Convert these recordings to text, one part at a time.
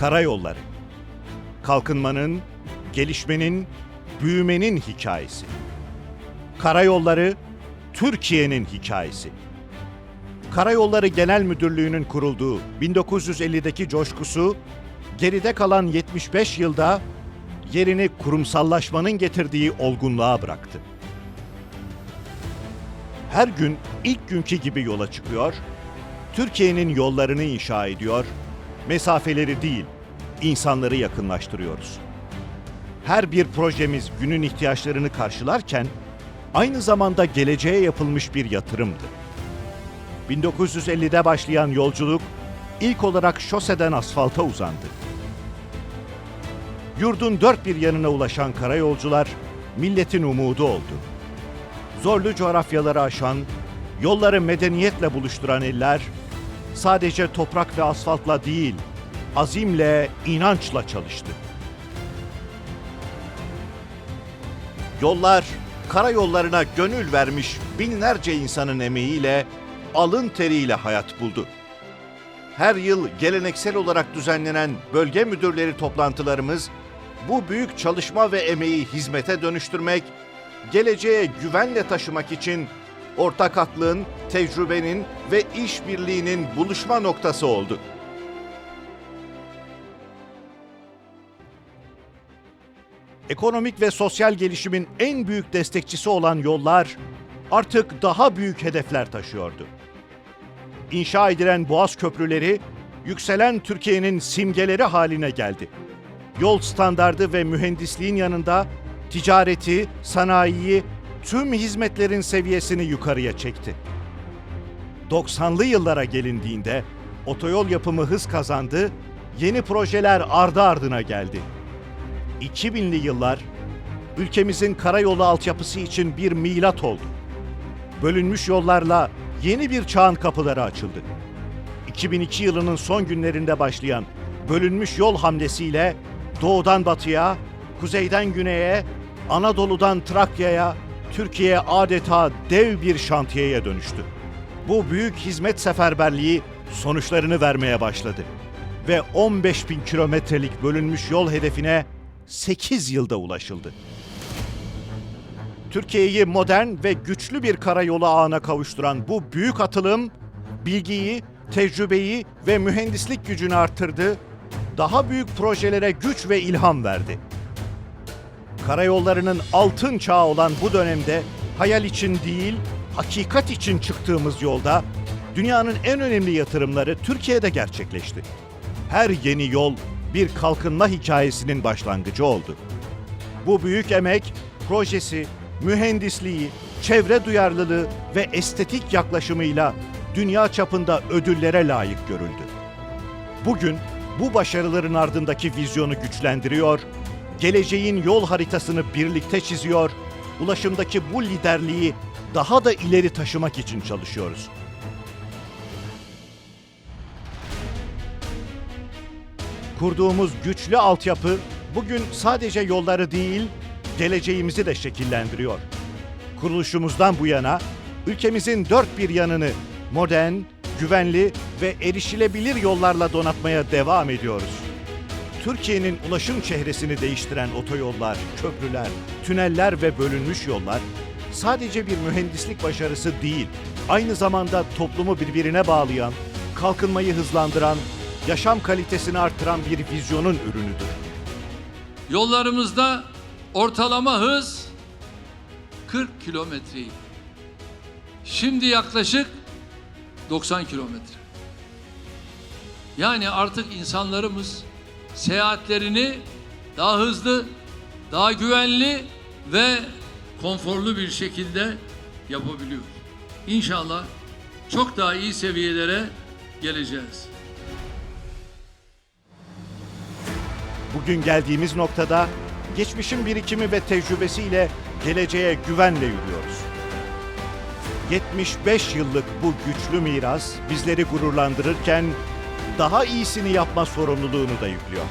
Karayolları. Kalkınmanın, gelişmenin, büyümenin hikayesi. Karayolları Türkiye'nin hikayesi. Karayolları Genel Müdürlüğü'nün kurulduğu 1950'deki coşkusu geride kalan 75 yılda yerini kurumsallaşmanın getirdiği olgunluğa bıraktı. Her gün ilk günkü gibi yola çıkıyor, Türkiye'nin yollarını inşa ediyor, mesafeleri değil, insanları yakınlaştırıyoruz. Her bir projemiz günün ihtiyaçlarını karşılarken aynı zamanda geleceğe yapılmış bir yatırımdı. 1950'de başlayan yolculuk ilk olarak şoseden asfalta uzandı. Yurdun dört bir yanına ulaşan karayolcular milletin umudu oldu. Zorlu coğrafyaları aşan, yolları medeniyetle buluşturan eller sadece toprak ve asfaltla değil, azimle, inançla çalıştı. Yollar, karayollarına gönül vermiş binlerce insanın emeğiyle, alın teriyle hayat buldu. Her yıl geleneksel olarak düzenlenen bölge müdürleri toplantılarımız bu büyük çalışma ve emeği hizmete dönüştürmek, geleceğe güvenle taşımak için ortak aklın, tecrübenin ve işbirliğinin buluşma noktası oldu. Ekonomik ve sosyal gelişimin en büyük destekçisi olan yollar artık daha büyük hedefler taşıyordu. İnşa edilen boğaz köprüleri yükselen Türkiye'nin simgeleri haline geldi. Yol standardı ve mühendisliğin yanında ticareti, sanayiyi, tüm hizmetlerin seviyesini yukarıya çekti. 90'lı yıllara gelindiğinde otoyol yapımı hız kazandı, yeni projeler ardı ardına geldi. 2000'li yıllar ülkemizin karayolu altyapısı için bir milat oldu. Bölünmüş yollarla yeni bir çağın kapıları açıldı. 2002 yılının son günlerinde başlayan bölünmüş yol hamlesiyle doğudan batıya, kuzeyden güneye, Anadolu'dan Trakya'ya, Türkiye adeta dev bir şantiyeye dönüştü. Bu büyük hizmet seferberliği sonuçlarını vermeye başladı ve 15 bin kilometrelik bölünmüş yol hedefine 8 yılda ulaşıldı. Türkiye'yi modern ve güçlü bir karayolu ağına kavuşturan bu büyük atılım, bilgiyi, tecrübeyi ve mühendislik gücünü arttırdı, daha büyük projelere güç ve ilham verdi. Karayollarının altın çağı olan bu dönemde hayal için değil, hakikat için çıktığımız yolda dünyanın en önemli yatırımları Türkiye'de gerçekleşti. Her yeni yol bir kalkınma hikayesinin başlangıcı oldu. Bu büyük emek projesi, mühendisliği, çevre duyarlılığı ve estetik yaklaşımıyla dünya çapında ödüllere layık görüldü. Bugün bu başarıların ardındaki vizyonu güçlendiriyor, geleceğin yol haritasını birlikte çiziyor, ulaşımdaki bu liderliği daha da ileri taşımak için çalışıyoruz. Kurduğumuz güçlü altyapı bugün sadece yolları değil, geleceğimizi de şekillendiriyor. Kuruluşumuzdan bu yana ülkemizin dört bir yanını modern, güvenli ve erişilebilir yollarla donatmaya devam ediyoruz. Türkiye'nin ulaşım çehresini değiştiren otoyollar, köprüler, tüneller ve bölünmüş yollar sadece bir mühendislik başarısı değil, aynı zamanda toplumu birbirine bağlayan, kalkınmayı hızlandıran, yaşam kalitesini artıran bir vizyonun ürünüdür. Yollarımızda ortalama hız 40 kilometreydi. Şimdi yaklaşık 90 kilometre. Yani artık insanlarımız seyahatlerini daha hızlı, daha güvenli ve konforlu bir şekilde yapabiliyor. İnşallah çok daha iyi seviyelere geleceğiz. Bugün geldiğimiz noktada geçmişin birikimi ve tecrübesiyle geleceğe güvenle yürüyoruz. 75 yıllık bu güçlü miras bizleri gururlandırırken daha iyisini yapma sorumluluğunu da yüklüyor.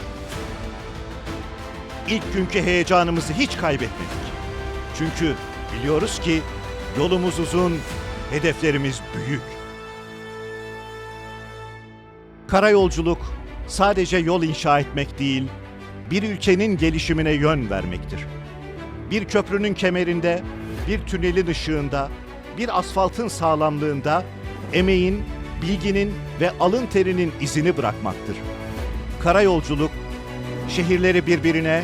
İlk günkü heyecanımızı hiç kaybetmedik. Çünkü biliyoruz ki yolumuz uzun, hedeflerimiz büyük. Karayolculuk sadece yol inşa etmek değil, bir ülkenin gelişimine yön vermektir. Bir köprünün kemerinde, bir tünelin ışığında, bir asfaltın sağlamlığında emeğin, bilginin ve alın terinin izini bırakmaktır. Karayolculuk, şehirleri birbirine,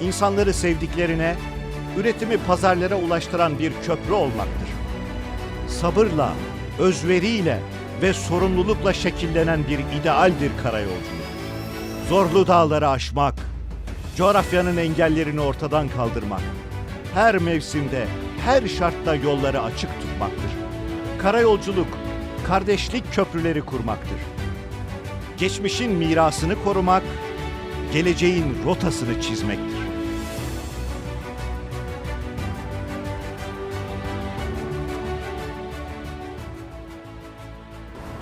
insanları sevdiklerine, üretimi pazarlara ulaştıran bir köprü olmaktır. Sabırla, özveriyle ve sorumlulukla şekillenen bir idealdir karayolculuk. Zorlu dağları aşmak, coğrafyanın engellerini ortadan kaldırmak, her mevsimde, her şartta yolları açık tutmaktır. Karayolculuk, kardeşlik köprüleri kurmaktır. Geçmişin mirasını korumak, geleceğin rotasını çizmektir.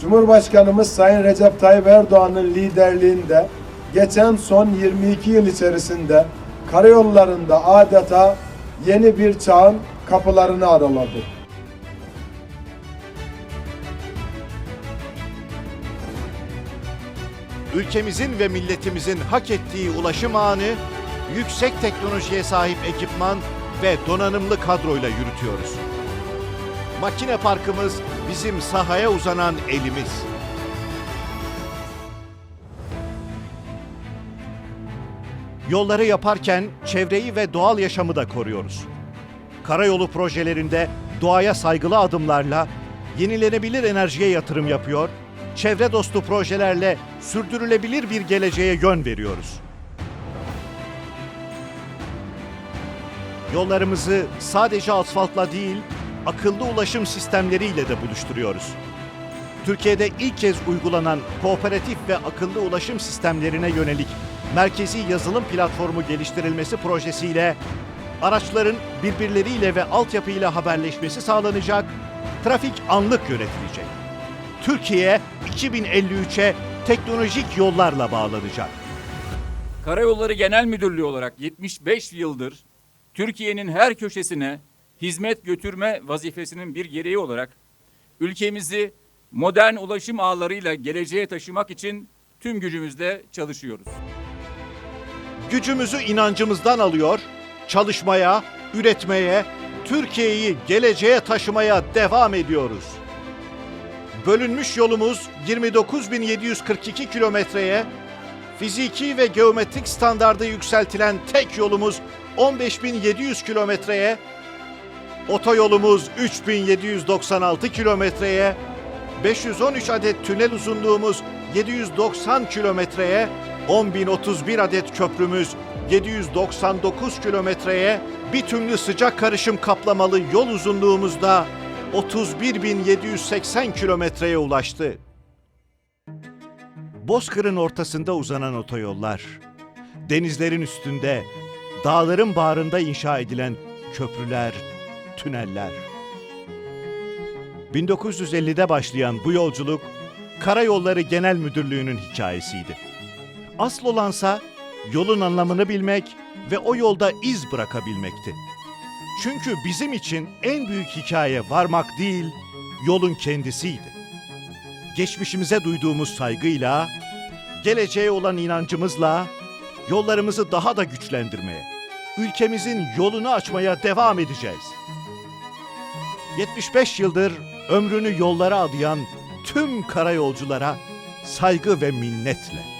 Cumhurbaşkanımız Sayın Recep Tayyip Erdoğan'ın liderliğinde geçen son 22 yıl içerisinde karayollarında adeta yeni bir çağın kapılarını araladı. Ülkemizin ve milletimizin hak ettiği ulaşım ağını yüksek teknolojiye sahip ekipman ve donanımlı kadroyla yürütüyoruz. Makine parkımız bizim sahaya uzanan elimiz. Yolları yaparken çevreyi ve doğal yaşamı da koruyoruz. Karayolu projelerinde doğaya saygılı adımlarla yenilenebilir enerjiye yatırım yapıyor, çevre dostu projelerle sürdürülebilir bir geleceğe yön veriyoruz. Yollarımızı sadece asfaltla değil, akıllı ulaşım sistemleriyle de buluşturuyoruz. Türkiye'de ilk kez uygulanan kooperatif ve akıllı ulaşım sistemlerine yönelik merkezi yazılım platformu geliştirilmesi projesiyle araçların birbirleriyle ve altyapıyla haberleşmesi sağlanacak, trafik anlık yönetilecek. Türkiye 2053'e teknolojik yollarla bağlanacak. Karayolları Genel Müdürlüğü olarak 75 yıldır Türkiye'nin her köşesine hizmet götürme vazifesinin bir gereği olarak ülkemizi modern ulaşım ağlarıyla geleceğe taşımak için tüm gücümüzle çalışıyoruz. Gücümüzü inancımızdan alıyor, çalışmaya, üretmeye, Türkiye'yi geleceğe taşımaya devam ediyoruz. Bölünmüş yolumuz 29.742 kilometreye, fiziki ve geometrik standardı yükseltilen tek yolumuz 15.700 kilometreye, otoyolumuz 3.796 kilometreye, 513 adet tünel uzunluğumuz 790 kilometreye, 10.031 adet köprümüz 799 kilometreye, bitümlü sıcak karışım kaplamalı yol uzunluğumuz da 31.780 kilometreye ulaştı. Bozkır'ın ortasında uzanan otoyollar, denizlerin üstünde, dağların bağrında inşa edilen köprüler, tüneller. 1950'de başlayan bu yolculuk Karayolları Genel Müdürlüğü'nün hikayesiydi. Asıl olansa yolun anlamını bilmek ve o yolda iz bırakabilmekti. Çünkü bizim için en büyük hikaye varmak değil, yolun kendisiydi. Geçmişimize duyduğumuz saygıyla, geleceğe olan inancımızla yollarımızı daha da güçlendirmeye, ülkemizin yolunu açmaya devam edeceğiz. 75 yıldır ömrünü yollara adayan tüm karayolculara saygı ve minnetle.